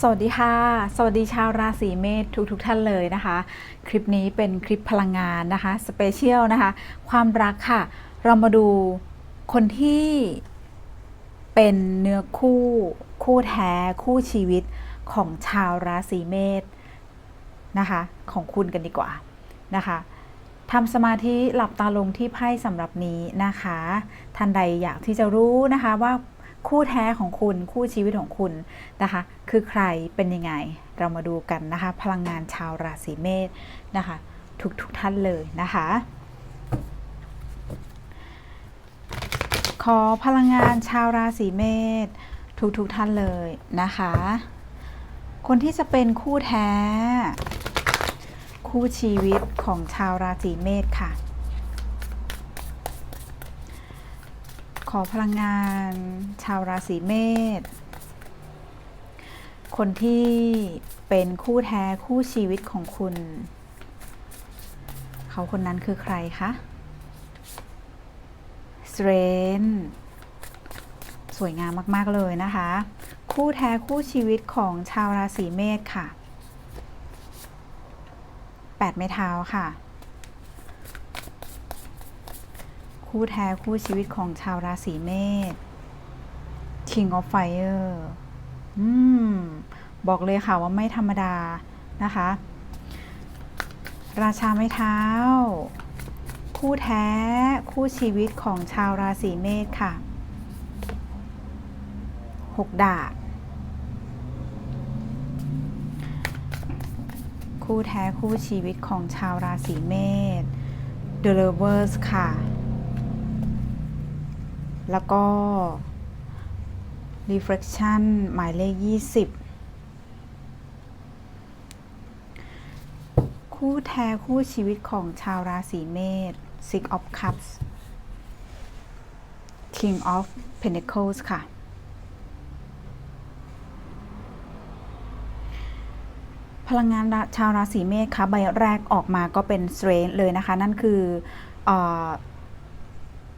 สวัสดีค่ะ สวัสดีชาวราศีเมษทุกทุกๆท่านเลยนะคะ คลิปนี้เป็นคลิปพลังงานนะคะสเปเชียลนะคะ ความรักค่ะ เรามาดูคนที่เป็นเนื้อคู่ คู่แท้ คู่ชีวิตของชาวราศีเมษนะคะ ของคุณกันดีกว่านะคะทำสมาธิหลับตาลงที่ไพ่สำหรับนี้นะคะ ท่านใดอยากที่จะรู้นะคะว่า คู่แท้ของคุณคู่ชีวิตของคุณนะคะ คือใครเป็นยังไงเรามาดูกันนะคะ พลังงานชาวราศีเมษนะคะ ทุกทุกท่านเลยนะคะ ขอพลังงานชาวราศีเมษทุกทุกท่านเลยนะคะ คนที่จะเป็นคู่แท้ คู่ชีวิตของชาวราศีเมษค่ะ อพลังงาน ชาวราศีเมษ คนที่เป็นคู่แท้คู่ชีวิตของคุณ เขาคนนั้นคือใครคะสเตรนสวยงามมาก ๆ เลยนะคะ คู่แท้คู่ชีวิตของชาวราศีเมษค่ะแปดไม้เท้าค่ะ คู่แท้คู่ชีวิตของชาวราศีเมษ King of Fire อืม บอกเลยค่ะว่าไม่ธรรมดานะคะ ราชาไม้เท้า คู่แท้คู่ชีวิตของชาวราศีเมษค่ะหกดาบคู่แท้คู่ชีวิตของชาวราศีเมษ The Lovers ค่ะ แล้วก็ Reflection หมายเลข 20 คู่แท้คู่ชีวิตของชาวราศีเมษ Six of Cups King of Pentacles ค่ะพลังงานชาวราศีเมษคะใบแรกออกมาก็เป็น Strength เลยนะคะ นั่นคือเออ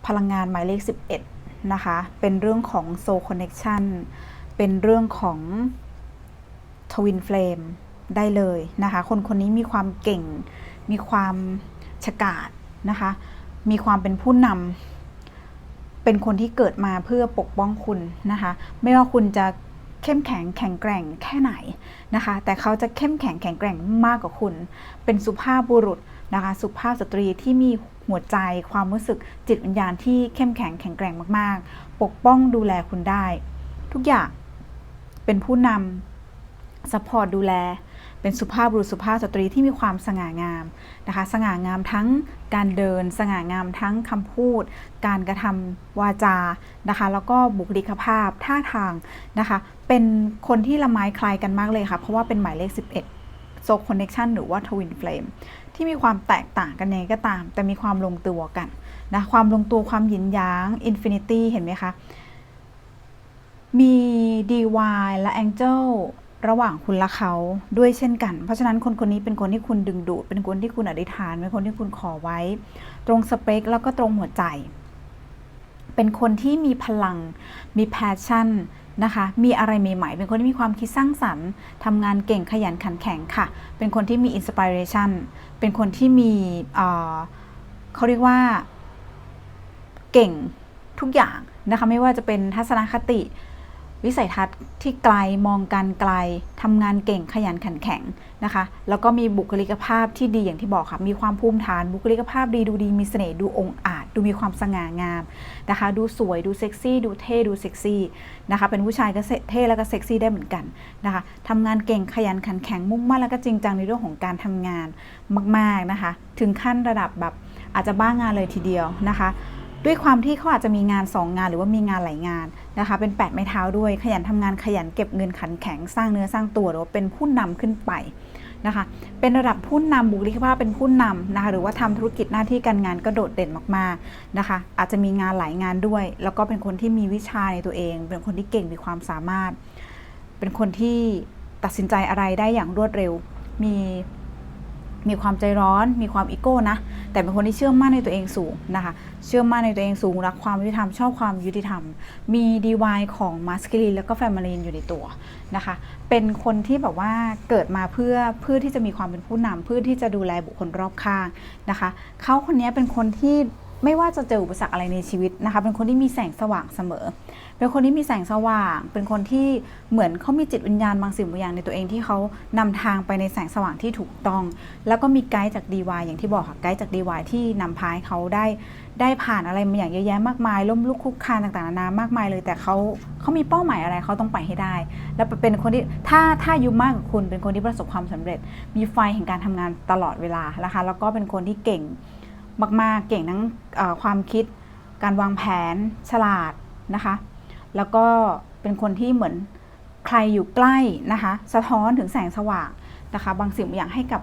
พลังงานหมายเลข 11 นะคะ เป็นเรื่องของ Soul Connection เป็นเรื่องของ Twin Flame ได้เลยนะคะ คนคนนี้มีความเก่ง มีความฉกาจนะคะ มีความเป็นผู้นำเป็นคนที่เกิดมาเพื่อปกป้องคุณนะคะ ไม่ว่าคุณจะเข้มแข็งแข็งแกร่งแค่ไหนนะคะ แต่เขาจะเข้มแข็งแข็งแกร่งมากกว่าคุณ เป็นสุภาพบุรุษนะคะ สุภาพสตรีที่มี หัวใจ ความรู้สึกจิตวิญญาณที่เข้มแข็งแข็งแกร่งมากๆ ปกป้องดูแลคุณได้ ทุกอย่างเป็นผู้นำซัพพอร์ตดูแล เป็นสุภาพบุรุษสุภาพสตรีที่มีความสง่างามนะคะ สง่างามทั้งการเดิน สง่างามทั้งคำพูด การกระทำวาจานะคะ แล้วก็บุคลิกภาพท่าทางนะคะ เป็นคนที่ละไม้คล้ายกันมากเลยค่ะ เพราะว่าเป็นหมายเลข 11 โซคอนเน c t ชันหรือว่าทวินเฟลมที่มีความแตกต่างกันยังไงก็ตาม แต่มีความลงตัวกันนะความลงตัวความหยินหยางอินฟินิตี้เห็นไหมคะ มี DY และ Angel ระหว่างคุณและเขาด้วยเช่นกัน เพราะฉะนั้นคนคนนี้เป็นคนที่คุณดึงดูด เป็นคนที่คุณอธิษฐาน เป็นคนที่คุณขอไว้ ตรงสเปคแล้วก็ตรงหัวใจ เป็นคนที่มีพลัง มีแพชชั่น นะคะ มีอะไรใหม่ๆ เป็นคนที่มีความคิดสร้างสรรค์ทำงานเก่งขยันขันแข็งค่ะ เป็นคนที่มีอินสปิเรชันเป็นคนที่มีเเขาเรียกว่า เก่งทุกอย่างนะคะ ไม่ว่าจะเป็นทัศนคติ วิสัยทัศน์ที่ไกลมองการไกลทำงานเก่งขยันขันแข็งนะคะ แล้วก็มีบุคลิกภาพที่ดีอย่างที่บอกค่ะ มีความภูมิฐานบุคลิกภาพดีดูดีมีเสน่ห์ดูองอาจ ดูมีความสง่างามนะคะ ดูสวยดูเซ็กซี่ ดูเท่ดูเซ็กซี่นะคะ เป็นผู้ชายก็เท่แล้วก็เซ็กซี่ได้เหมือนกันนะคะทำงานเก่งขยันขันแข็งมุ่งมั่นแล้วก็จริงจังในเรื่องของการทำงานมาก ๆนะคะ ถึงขั้นระดับแบบอาจจะบ้างงานเลยทีเดียวนะคะ ด้วยความที่เขาอาจจะมีงาน 2 งานหรือว่ามีงานหลายงานนะคะ เป็น8ไม้เท้าด้วย ขยันทำงานขยันเก็บเงินขันแข็งสร้างเนื้อสร้างตัวหรือว่าเป็นผู้นำขึ้นไปนะคะ เป็นระดับผู้นำบุคลิกภาพเป็นผู้นำนะคะหรือว่าทำธุรกิจหน้าที่การงานก็โดดเด่นมากๆนะคะ อาจจะมีงานหลายงานด้วย แล้วก็เป็นคนที่มีวิชาในตัวเอง เป็นคนที่เก่งมีความสามารถ เป็นคนที่ตัดสินใจอะไรได้อย่างรวดเร็ว มี มีความใจร้อน มีความอีโก้นะ แต่เป็นคนที่เชื่อมั่นในตัวเองสูงนะคะ เชื่อมั่นในตัวเองสูง รักความยุติธรรม ชอบความยุติธรรม มีดีวายของมาสคิลีนแล้วก็แฟมิลีนอยู่ในตัวนะคะ เป็นคนที่แบบว่าเกิดมาเพื่อเพื่อที่จะมีความเป็นผู้นำเพื่อที่จะดูแลบุคคลรอบข้างนะคะ เขาคนนี้เป็นคนที่ ไม่ว่าจะเจออุปสรรคอะไรในชีวิตนะคะ เป็นคนที่มีแสงสว่างเสมอ เป็นคนที่มีแสงสว่าง เป็นคนที่เหมือนเขามีจิตวิญญาณบางสิ่งบางอย่างในตัวเองที่เขานำทางไปในแสงสว่างที่ถูกต้อง แล้วก็มีไกด์จาก DY อย่างที่บอกค่ะไกด์จาก DY ที่นำพาให้เขาได้ได้ผ่านอะไรมาอย่างเยอะแยะมากมายล้มลุกคลุกคลานต่างๆนานามากมายเลย แต่เขาเขามีเป้าหมายอะไรเขาต้องไปให้ได้ แล้วเป็นคนที่ถ้าถ้าอายุมากกว่าคุณ เป็นคนที่ประสบความสำเร็จ มีไฟแห่งการทำงานตลอดเวลานะคะ แล้วก็เป็นคนที่เก่ง มากๆ เก่งทั้งความคิด การวางแผนฉลาดนะคะ แล้วก็เป็นคนที่เหมือนใครอยู่ใกล้นะคะ สะท้อนถึงแสงสว่างนะคะ บางสิ่งบางอย่างให้กับ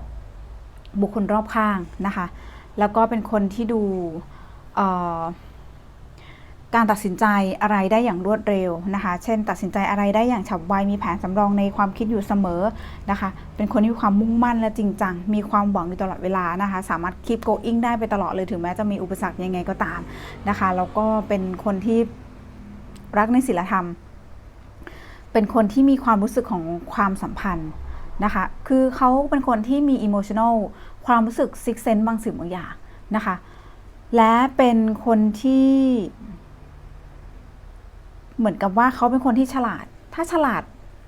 บุคคลรอบข้างนะคะ แล้วก็เป็นคนที่ดูเอ่อ การตัดสินใจอะไรได้อย่างรวดเร็วนะคะ เช่น ตัดสินใจอะไรได้อย่างฉับไว มีแผนสำรองในความคิดอยู่เสมอนะคะ เป็นคนที่มีความมุ่งมั่นและจริงจัง มีความหวังอยู่ตลอดเวลานะคะ สามารถ keep going ได้ไปตลอดเลยถึงแม้จะมีอุปสรรคยังไงก็ตามนะคะ แล้วก็เป็นคนที่รักในศีลธรรม เป็นคนที่มีความรู้สึกของความสัมพันธ์นะคะ คือเขาเป็นคนที่มี emotional ความรู้สึก six sense บางสิ่งบางอย่างนะคะ และเป็นคนที่ เหมือนกับว่าเขาเป็นคนที่ฉลาด ถ้าฉลาด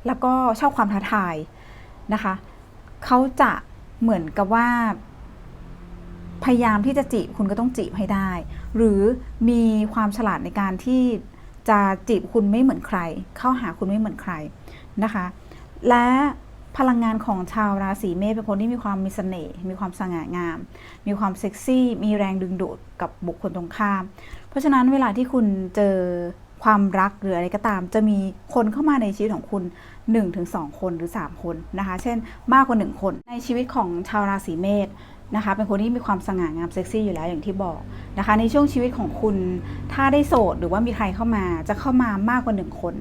แล้วก็ชอบความท้าทายนะคะเขาจะเหมือนกับว่า พยายามที่จะจีบคุณก็ต้องจีบให้ได้ หรือมีความฉลาดในการที่จะจีบคุณไม่เหมือนใคร เข้าหาคุณไม่เหมือนใครนะคะ และพลังงานของชาวราศีเมษเป็นคนที่มีความมีเสน่ห์มีความสง่างาม มีความเซ็กซี่ มีแรงดึงดูดกับบุคคลตรงข้าม เพราะฉะนั้นเวลาที่คุณเจอ ความรักหรืออะไรก็ตาม จะมีคนเข้ามาในชีวิตของคุณ 1-2 คนหรือ 3 คนนะคะ เช่นมากกว่า 1 คน ในชีวิตของชาวราศีเมษนะคะเป็นคนที่มีความสง่างามเซ็กซี่อยู่แล้วอย่างที่บอกนะคะ ในช่วงชีวิตของคุณถ้าได้โสดหรือว่ามีใครเข้ามาจะเข้ามามากกว่า 1 คน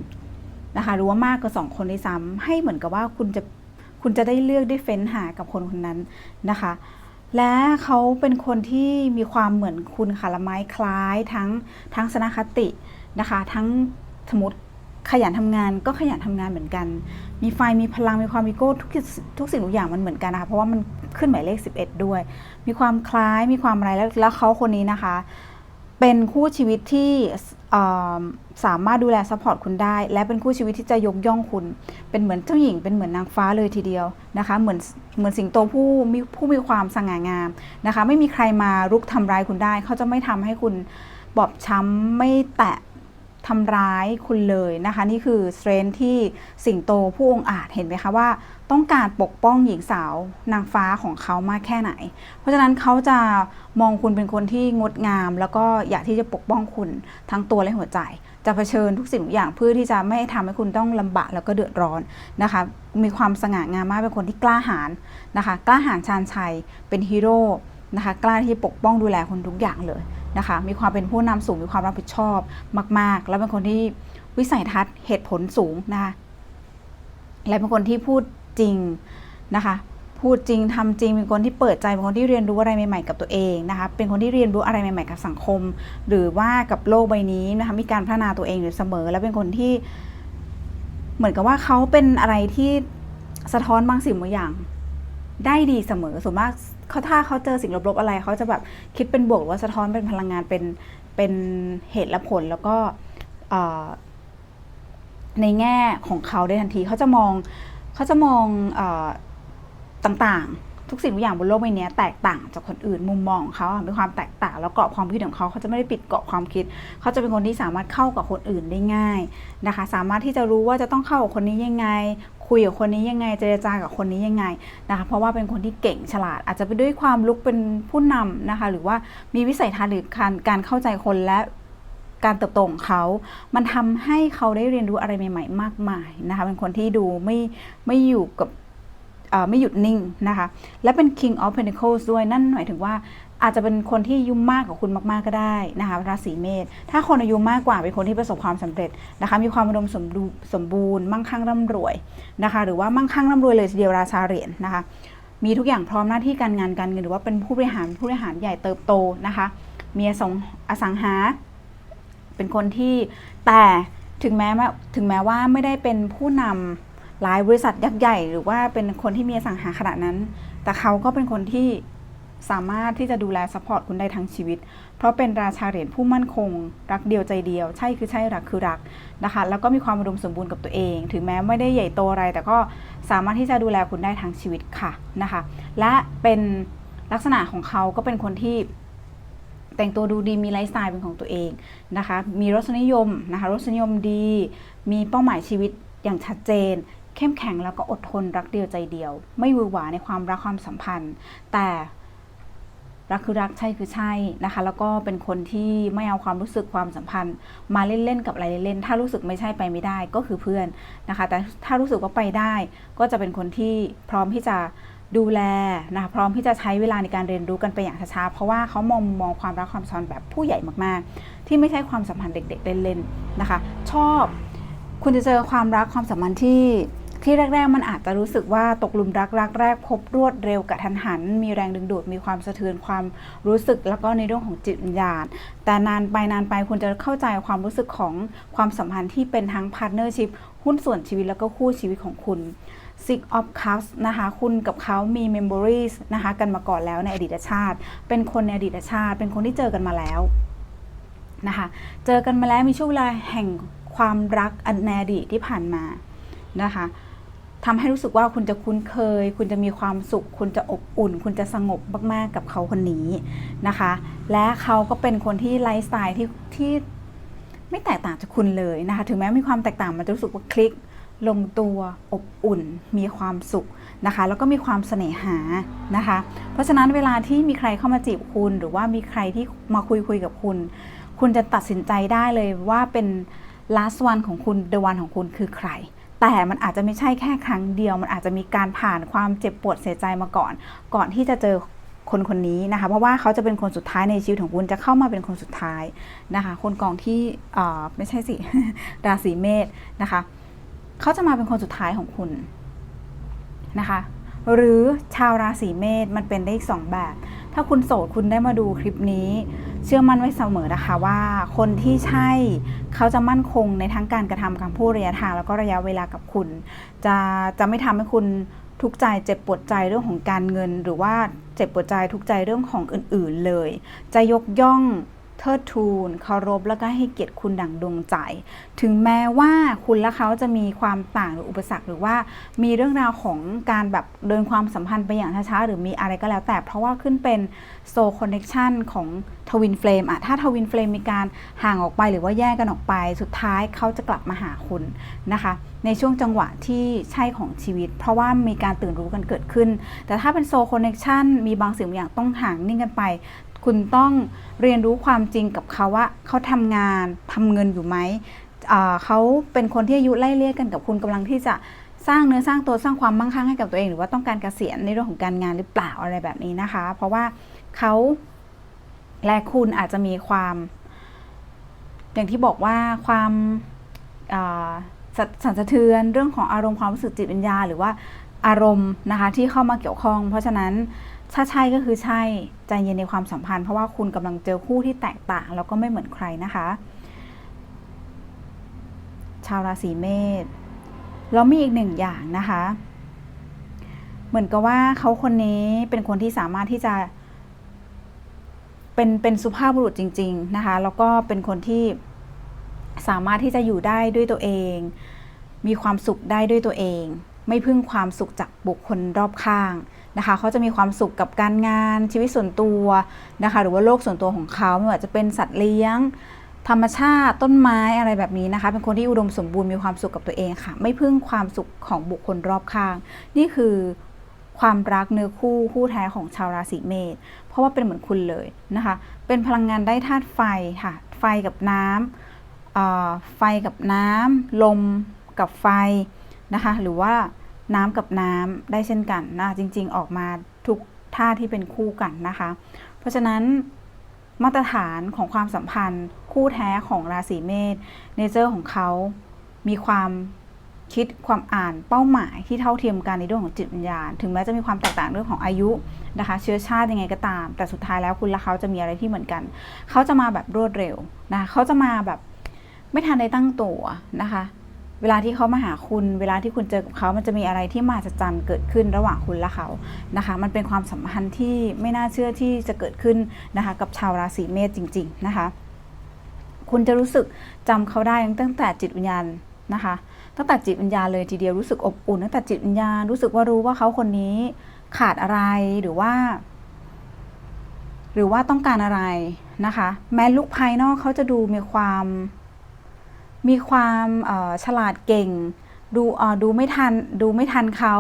นะคะหรือว่ามากกว่า 2 คนด้วยซ้ำให้เหมือนกับว่าคุณจะคุณจะได้เลือกได้เฟ้นหากับคนคนนั้นนะคะ และเขาเป็นคนที่มีความเหมือนคุณค่ะละไม้คล้ายทั้งทั้งสนคติ นะคะทั้งสมมติขยันทำงานก็ขยันทำงานเหมือนกัน มีไฟมีพลังมีความมีโก้ทุกทุกสิ่งทุกอย่างมันเหมือนกันนะคะเพราะว่ามันขึ้นหมายเลข 11 ด้วย มีความคล้ายมีความอะไรแล้วแล้วเขาคนนี้นะคะ เป็นคู่ชีวิตที่สามารถดูแลซัพพอร์ตคุณได้ และเป็นคู่ชีวิตที่จะยกย่องคุณ เป็นเหมือนเจ้าหญิงเป็นเหมือนนางฟ้าเลยทีเดียวนะคะ เหมือนเหมือนสิงโตผู้มีผู้มีความสง่างามนะคะ ไม่มีใครมารุกทำร้ายคุณได้ เขาจะไม่ทำให้คุณบอบช้ำไม่แตะ ทำร้ายคุณเลยนะคะ นี่คือสเตรนที่สิงโตผู้องอาจเห็นไหมคะว่า ต้องการปกป้องหญิงสาวนางฟ้าของเขามากแค่ไหน เพราะฉะนั้นเขาจะมองคุณเป็นคนที่งดงาม แล้วก็อยากที่จะปกป้องคุณทั้งตัวและหัวใจ จะเผชิญทุกสิ่งทุกอย่างเพื่อที่จะไม่ทำให้คุณต้องลำบากแล้วก็เดือดร้อนนะคะ มีความสง่างามมากเป็นคนที่กล้าหาญนะคะ กล้าหาญชาญชัยเป็นฮีโร่นะคะ กล้าที่ปกป้องดูแลคนทุกอย่างเลย นะคะ มีความเป็นผู้นำสูง มีความรับผิดชอบมาก ๆ แล้วเป็นคนที่วิสัยทัศน์เหตุผลสูงนะคะ และเป็นคนที่พูดจริงนะคะ พูดจริงทำจริง เป็นคนที่เปิดใจ เป็นคนที่เรียนรู้อะไรใหม่ ๆ กับตัวเองนะคะ เป็นคนที่เรียนรู้อะไรใหม่ ๆ กับสังคม หรือว่ากับโลกใบนี้นะคะ มีการพัฒนาตัวเองอยู่เสมอ และเป็นคนที่ เหมือนกับว่าเขาเป็นอะไรที่สะท้อนบางสิ่งบางอย่าง ได้ดีเสมอส่วนมากเขาถ้าเขาเจอสิ่งลบๆอะไรเขาจะแบบคิดเป็นบวกหรือว่าสะท้อนเป็นพลังงานเป็นเป็นเหตุและผลแล้วก็ในแง่ของเขาได้ทันทีเขาจะมองเขาจะมองอต่างๆ ทุกสิ่งทุกอย่างบนโลกใบนี้แตกต่างจากคนอื่นมุมมองของเขามีความแตกต่าง แล้วเกาะความคิดของเขาเขาจะไม่ได้ปิดเกาะความคิด เขาจะเป็นคนที่สามารถเข้ากับคนอื่นได้ง่ายนะคะ สามารถที่จะรู้ว่าจะต้องเข้ากับคนนี้ยังไง คุยกับคนนี้ยังไงเจรจากับคนนี้ยังไงนะคะเพราะว่าเป็นคนที่เก่งฉลาด อาจจะไปด้วยความลุกเป็นผู้นำนะคะหรือว่ามีวิสัยทัศน์หรือการการเข้าใจคนและการเติบโตของเขา มันทำให้เขาได้เรียนรู้อะไรใหม่ ๆ มากมายนะคะ เป็นคนที่ดูไม่ไม่อยู่กับไม่หยุดนิ่งนะคะ และเป็น King of Pentacles ด้วย นั่นหมายถึงว่า อาจจะเป็นคนที่อายุมากกว่าคุณมากๆก็ได้นะคะราศีเมษถ้าคนอายุมากกว่าเป็นคนที่ประสบความสำเร็จนะคะมีความอุดมสมบูสมบูรณ์มั่งคั่งร่ำรวยนะคะหรือว่ามั่งคั่งร่ำรวยเลยทีเดียวราชาเหรียญนะคะมีทุกอย่างพร้อมหน้าที่การงานการเงินหรือว่าเป็นผู้บริหารผู้บริหารใหญ่เติบโตนะคะมีอสงอสังหา เป็นคนที่แต่ถึงแม้ว่าถึงแม้ว่าไม่ได้เป็นผู้นำหลายบริษัทยักษ์ใหญ่ หรือว่าเป็นคนที่มีอสังหาขนาดนั้น แต่เขาก็เป็นคนที่ สามารถที่จะดูแลซัพพอร์ตคุณได้ทั้งชีวิต เพราะเป็นราชาเหรียญผู้มั่นคง รักเดียวใจเดียว ใช่คือใช่รักคือรักนะคะ แล้วก็มีความอุดมสมบูรณ์กับตัวเอง ถึงแม้ไม่ได้ใหญ่โตอะไร แต่ก็สามารถที่จะดูแลคุณได้ทั้งชีวิตค่ะนะคะ และเป็นลักษณะของเขาก็เป็นคนที่แต่งตัวดูดีมีไลฟ์สไตล์เป็นของตัวเองนะคะ มีรสนิยมนะคะรสนิยมดี มีเป้าหมายชีวิตอย่างชัดเจน เข้มแข็งแล้วก็อดทนรักเดียวใจเดียว ไม่วือหวาในความรักความสัมพันธ์ แต่ รักคือรักใช่คือใช่นะคะ แล้วก็เป็นคนที่ไม่เอาความรู้สึกความสัมพันธ์ มาเล่นๆกับอะไรเล่นๆถ้ารู้สึกไม่ใช่ไปไม่ได้ก็คือเพื่อนนะคะ แต่ถ้ารู้สึกว่าไปได้ ก็จะเป็นคนที่พร้อมที่จะดูแลนะคะพร้อมที่จะใช้เวลาในการเรียนรู้กันไปอย่างช้าๆเพราะว่าเขามองมองความรักความสัมพันแบบผู้ใหญ่มากๆ ที่ไม่ใช่ความสัมพันธ์เด็ก ๆ เล่นๆนะคะ ชอบ คุณจะเจอความรักความสัมพันธ์ที่ ที่แรก ๆ มันอาจจะรู้สึกว่าตกหลุมรักรักแรกพบรวดเร็วกระทันหัน มีแรงดึงดูดมีความสะเทือนความรู้สึกแล้วก็ในเรื่องของจิตวิญญาณ แต่นานไปนานไปคุณจะเข้าใจความรู้สึกของความสัมพันธ์ที่เป็นทั้งพาร์ทเนอร์ชิพหุ้นส่วนชีวิตแล้วก็คู่ชีวิตของคุณ Six of Cups นะคะคุณกับเขามี Memories นะคะกันมาก่อนแล้วในอดีตชาติ เป็นคนในอดีตชาติ เป็นคนที่เจอกันมาแล้วนะคะเจอกันมาแล้วมีช่วงเวลาแห่งความรักอันในอดีตที่ผ่านมานะคะ ทำให้รู้สึกว่าคุณจะคุ้นเคย คุณจะมีความสุข คุณจะอบอุ่น คุณจะสงบมากๆกับเขาคนนี้นะคะ และเขาก็เป็นคนที่ไลฟ์สไตล์ที่ที่ไม่แตกต่างจากคุณเลยนะคะ ถึงแม้มีความแตกต่างมันจะรู้สึกว่าคลิกลงตัวอบอุ่น มีความสุขนะคะ แล้วก็มีความเสน่หานะคะ เพราะฉะนั้นเวลาที่มีใครเข้ามาจีบคุณ หรือว่ามีใครที่มาคุยคุยกับคุณ คุณจะตัดสินใจได้เลยว่าเป็น last one ของคุณ the one ของคุณคือใคร แต่มันอาจจะไม่ใช่แค่ครั้งเดียว มันอาจจะมีการผ่านความเจ็บปวดเสียใจมาก่อน ก่อนที่จะเจอคนคนนี้นะคะ เพราะว่าเขาจะเป็นคนสุดท้ายในชีวิตของคุณจะเข้ามาเป็นคนสุดท้ายนะคะ คนกองที่ไม่ใช่สิราศีเมษนะคะเขาจะมาเป็นคนสุดท้ายของคุณนะคะ หรือชาวราศีเมษมันเป็นได้อีกสองแบบ ถ้าคุณโสดคุณได้มาดูคลิปนี้ เชื่อมั่นไว้เสมอนะคะว่าคนที่ใช่เขาจะมั่นคงในทั้งการกระทำคำพูดระยะทางแล้วก็ระยะเวลากับคุณ จะจะไม่ทำให้คุณทุกใจเจ็บปวดใจเรื่องของการเงิน หรือว่าเจ็บปวดใจทุกใจเรื่องของอื่น ๆเลย จะยกย่อง เทิดทูนเคารพแล้วก็ให้เกียรติคุณดั่งดวงใจ ถึงแม้ว่าคุณและเขาจะมีความต่างหรืออุปสรรค หรือว่ามีเรื่องราวของการแบบเดินความสัมพันธ์ไปอย่างช้าๆหรือมีอะไรก็แล้วแต่ เพราะว่าขึ้นเป็นโซคอนเน c ชันของทวินเฟลมอะถ้าทวินเฟลมมีการห่างออกไปหรือว่าแยกกันออกไป สุดท้ายเขาจะกลับมาหาคุณนะคะ ในช่วงจังหวะที่ใช่ของชีวิต เพราะว่ามีการตื่นรู้กันเกิดขึ้น แต่ถ้าเป็นโซคอนเน c ชันมีบางสิ่งบางอย่างต้องห่างนิ่งกันไป คุณต้องเรียนรู้ความจริงกับเขาว่าเขาทำงานทำเงินอยู่ไหมเขาเป็นคนที่อายุไล่เลี่ยกันกับคุณกำลังที่จะสร้างเนื้อสร้างตัวสร้างความมั่งคั่งให้กับตัวเอง หรือว่าต้องการเกษียณในเรื่องของการงานหรือเปล่าอะไรแบบนี้นะคะ เพราะว่าเขาและคุณอาจจะมีความ อย่างที่บอกว่าความสั่นสะเทือนเรื่องของอารมณ์ความรู้สึกจิตวิญญาณหรือว่า อารมณ์นะคะที่เข้ามาเกี่ยวข้อง เพราะฉะนั้นถ้าใช่ก็คือใช่ใจเย็นในความสัมพันธ์เพราะว่าคุณกำลังเจอคู่ที่แตกต่าง แล้วก็ไม่เหมือนใครนะคะ ชาวราศีเมษแล้วมีอีกหนึ่งอย่างนะคะ เหมือนกับว่าเขาคนนี้เป็นคนที่สามารถที่จะ เป็นเป็นสุภาพบุรุษจริง ๆนะคะ แล้วก็เป็นคนที่สามารถที่จะอยู่ได้ด้วยตัวเอง มีความสุขได้ด้วยตัวเอง ไม่พึ่งความสุขจากบุคคลรอบข้างนะคะเขาจะมีความสุขกับการงานชีวิตส่วนตัวนะคะหรือว่าโลกส่วนตัวของเขาไม่ว่าจะเป็นสัตว์เลี้ยง ธรรมชาติต้นไม้อะไรแบบนี้นะคะ เป็นคนที่อุดมสมบูรณ์มีความสุขกับตัวเองค่ะ ไม่พึ่งความสุขของบุคคลรอบข้าง นี่คือความรักเนื้อคู่คู่แท้ของชาวราศีเมษเพราะว่าเป็นเหมือนคุณเลยนะคะ เป็นพลังงานได้ธาตุไฟค่ะ ไฟกับน้ำไฟกับน้ำลมกับไฟ นะคะ หรือว่าน้ำกับน้ำได้เช่นกันนะจริง ๆ ออกมาทุกท่าที่เป็นคู่กันนะคะ เพราะฉะนั้นมาตรฐานของความสัมพันธ์ คู่แท้ของราศีเมษเนเจอร์ของเขามีความคิดความอ่านเป้าหมายที่เท่าเทียมกันในเรื่องของจิตวิญญาณ ถึงแม้จะมีความแตกต่างเรื่องของอายุนะคะ เชื้อชาติยังไงก็ตาม แต่สุดท้ายแล้วคุณและเขาจะมีอะไรที่เหมือนกัน เขาจะมาแบบรวดเร็วนะเขาจะมาแบบไม่ทันได้ตั้งตัวนะคะ เวลาที่เขามาหาคุณ เวลาที่คุณเจอกับเขามันจะมีอะไรที่มหัศจรรย์เกิดขึ้นระหว่างคุณและเขานะคะ มันเป็นความสัมพันธ์ที่ไม่น่าเชื่อที่จะเกิดขึ้นนะคะ กับชาวราศีเมษจริง ๆนะคะ คุณจะรู้สึกจำเขาได้ตั้งแต่จิตวิญญาณนะคะ ตั้งแต่จิตวิญญาณเลยทีเดียวรู้สึกอบอุ่นตั้งแต่จิตวิญญาณรู้สึกว่ารู้ว่าเขาคนนี้ขาดอะไรหรือว่า หรือว่าต้องการอะไรนะคะ แม้ลุกภายนอกเขาจะดูมีความ มีความฉลาดเก่ง ดูดูไม่ทันดูไม่ทันเขา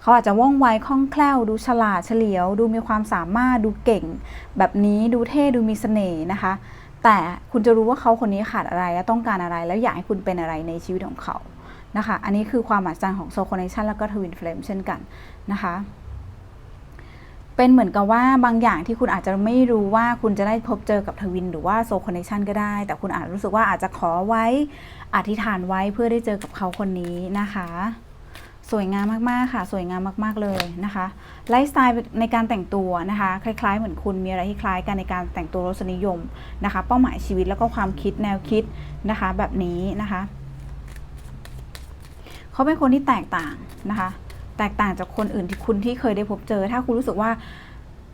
เขาอาจจะว่องไวคล่องแคล่ว ดูฉลาดเฉลียว ดูมีความสามารถดูเก่ง แบบนี้ดูเท่ดูมีเสน่ห์นะคะ แต่คุณจะรู้ว่าเขาคนนี้ขาดอะไรและต้องการอะไร แล้วอยากให้คุณเป็นอะไรในชีวิตของเขานะคะ อันนี้คือความหมายจันของโซคอนเนชันแล้วก็ทวินเฟลมเช่นกันนะคะ เป็นเหมือนกับว่าบางอย่างที่คุณอาจจะไม่รู้ว่าคุณจะได้พบเจอกับทวิน หรือว่าโซคอนเนชันก็ได้ แต่คุณอาจรู้สึกว่าอาจจะขอไว้อธิษฐานไว้เพื่อได้เจอกับเขาคนนี้นะคะ สวยงามมากๆค่ะ สวยงามมากๆเลยนะคะไลฟ์สไตล์ในการแต่งตัวนะคะ คล้าย ๆ เหมือนคุณมีอะไรที่คล้ายกันในการแต่งตัวรสนิยมนะคะ เป้าหมายชีวิตแล้วก็ความคิดแนวคิดนะคะแบบนี้นะคะ เขาเป็นคนที่แตกต่างนะคะ แตกต่างจากคนอื่นที่คุณที่เคยได้พบเจอ ถ้าคุณรู้สึกว่า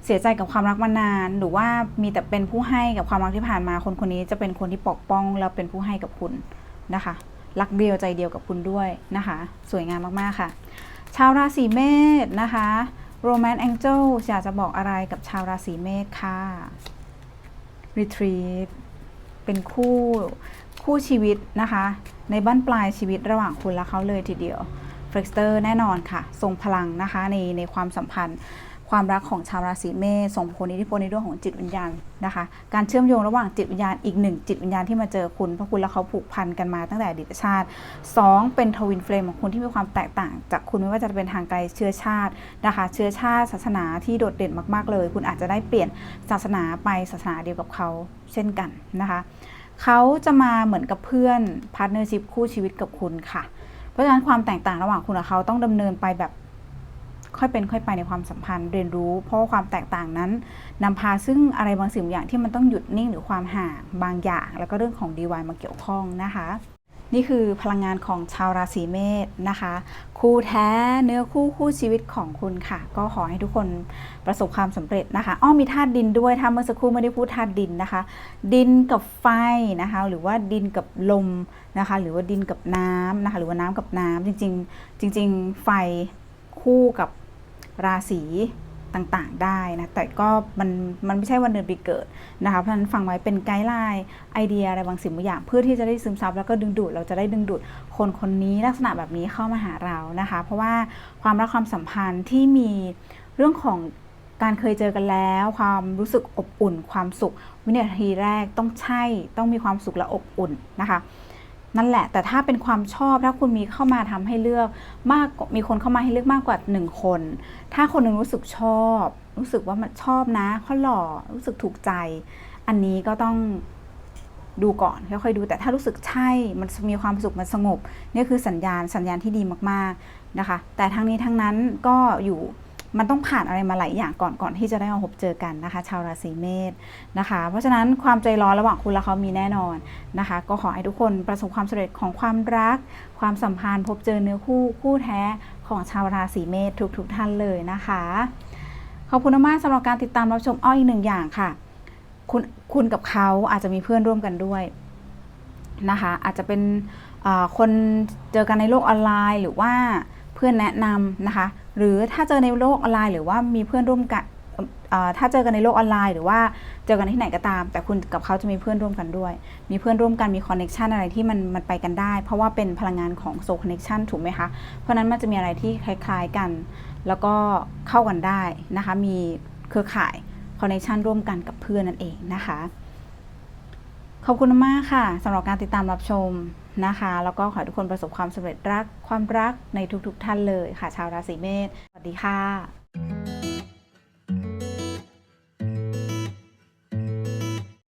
เสียใจกับความรักมานาน หรือว่ามีแต่เป็นผู้ให้กับความรักที่ผ่านมา คนคนนี้จะเป็นคนที่ปกป้องแล้วเป็นผู้ให้กับคุณนะคะรักเดียวใจเดียวกับคุณด้วยนะคะ สวยงามมากๆค่ะ ชาวราศีเมษนะคะ Romance Angel อยากจะบอกอะไรกับชาวราศีเมษค่ะ Retreat เป็นคู่คู่ชีวิตนะคะ ในบ้านปลายชีวิตระหว่างคุณและเขาเลยทีเดียว ฟร x เตอร์แน่นอนค่ะ ทรงพลังนะคะในในความสัมพันธ์ความรักของชาวราศีเมษส่งผลอิทธิพลในเรื่องของจิตวิญญาณนะคะ การเชื่อมโยงระหว่างจิตวิญญาณอีกหนึ่งจิตวิญญาณที่มาเจอคุณเพราะคุณและเขาผูกพันกันมาตั้งแต่อดีตชาติ 2 เป็นทวินเฟลมของคุณที่มีความแตกต่าง จากคุณไม่ว่าจะเป็นทางไกลเชื้อชาตินะคะ เชื้อชาติศาสนาที่โดดเด่นมากๆเลย คุณอาจจะได้เปลี่ยนศาสนาไปศาสนาเดียวกับเขาเช่นกันนะคะเขาจะมาเหมือนกับเพื่อนพาร์ทเนอร์ชิพคู่ชีวิตกับคุณค่ะ เพราะฉะนั้นความแตกต่างระหว่างคุณกับเขาต้องดำเนินไปแบบค่อยเป็นค่อยไปในความสัมพันธ์เรียนรู้ เพราะว่าความแตกต่างนั้นนำพาซึ่งอะไรบางสิ่งบางอย่างที่มันต้องหยุดนิ่งหรือความห่างบางอย่าง แล้วก็เรื่องของดีวายมาเกี่ยวข้องนะคะ นี่คือพลังงานของชาวราศีเมษนะคะ คู่แท้เนื้อคู่คู่ชีวิตของคุณค่ะ ก็ขอให้ทุกคนประสบความสำเร็จนะคะอ้อมีธาตุดินด้วยถ้าเมื่อสักครู่ไม่ได้พูดธาตุดินนะคะ ดินกับไฟนะคะ หรือว่าดินกับลมนะคะ หรือว่าดินกับน้ำนะคะ หรือว่าน้ำกับน้ำจริง ๆ จริง ๆ ไฟคู่กับราศี ต่างๆ ได้นะแต่ก็มันมันไม่ใช่วันเดือนปีเกิดนะคะเพราะฉะนั้นฟังไว้เป็นไกด์ไลน์ไอเดียอะไรบางสิ่งบางอย่าง เพื่อที่จะได้ซึมซับแล้วก็ดึงดูดเราจะได้ดึงดูดคนคนนี้ลักษณะแบบนี้เข้ามาหาเรานะคะ เพราะว่าความรักความสัมพันธ์ที่มีเรื่องของการเคยเจอกันแล้ว ความรู้สึกอบอุ่น ความสุขวินาทีแรกต้องใช่ต้องมีความสุขและอบอุ่นนะคะ นั่นแหละ แต่ถ้าเป็นความชอบถ้าคุณมีเข้ามาทำให้เลือกมากมีคนเข้ามาให้เลือกมากกว่าหนึ่งคน ถ้าคนหนึ่งรู้สึกชอบ รู้สึกว่ามันชอบนะเขาหล่อรู้สึกถูกใจ อันนี้ก็ต้องดูก่อนค่อยๆดู แต่ถ้ารู้สึกใช่มันมีความสุขมันสงบนี่คือสัญญาณสัญญาณที่ดีมากๆนะคะ แต่ทั้งนี้ทั้งนั้นก็อยู่ มันต้องผ่านอะไรมาหลายอย่างก่อนก่อนที่จะได้มาพบเจอกันนะคะ ชาวราศีเมษนะคะ เพราะฉะนั้นความใจร้อนระหว่างคุณและเขามีแน่นอนนะคะ ก็ขอให้ทุกคนประสบความสำเร็จของความรัก ความสัมพันธ์พบเจอเนื้อคู่คู่แท้ของชาวราศีเมษทุกๆทท่านเลยนะคะขอบคุณมากสำหรับการติดตามรับชมอ้ออีกหนึ่งอย่างค่ะ คุณคุณกับเขาอาจจะมีเพื่อนร่วมกันด้วยนะคะอาจจะเป็นคนเจอกันในโลกออนไลน์หรือว่าเพื่อนแนะนำนะคะ หรือถ้าเจอในโลกออนไลน์ หรือว่ามีเพื่อนร่วมกันถ้าเจอกันในโลกออนไลน์ หรือว่าเจอกันที่ไหนก็ตาม แต่คุณกับเขาจะมีเพื่อนร่วมกันด้วย มีเพื่อนร่วมกันมีคอนเน็ชันอะไรที่มันมันไปกันได้ เพราะว่าเป็นพลังงานของโซคอนเน็ชันถูกไหมคะ เพราะนั้นมันจะมีอะไรที่คล้ายๆกัน แล้วก็เข้ากันได้นะคะ มีเครือข่ายคอนเน็ชันร่วมกันกับเพื่อนนั่นเองนะคะ ขอบคุณมากค่ะสำหรับการติดตามรับชม นะคะ แล้วก็ขอให้ทุกคนประสบความสำเร็จรักความรักในทุกๆท่านเลยค่ะ ชาวราศีเมษสวัสดีค่ะ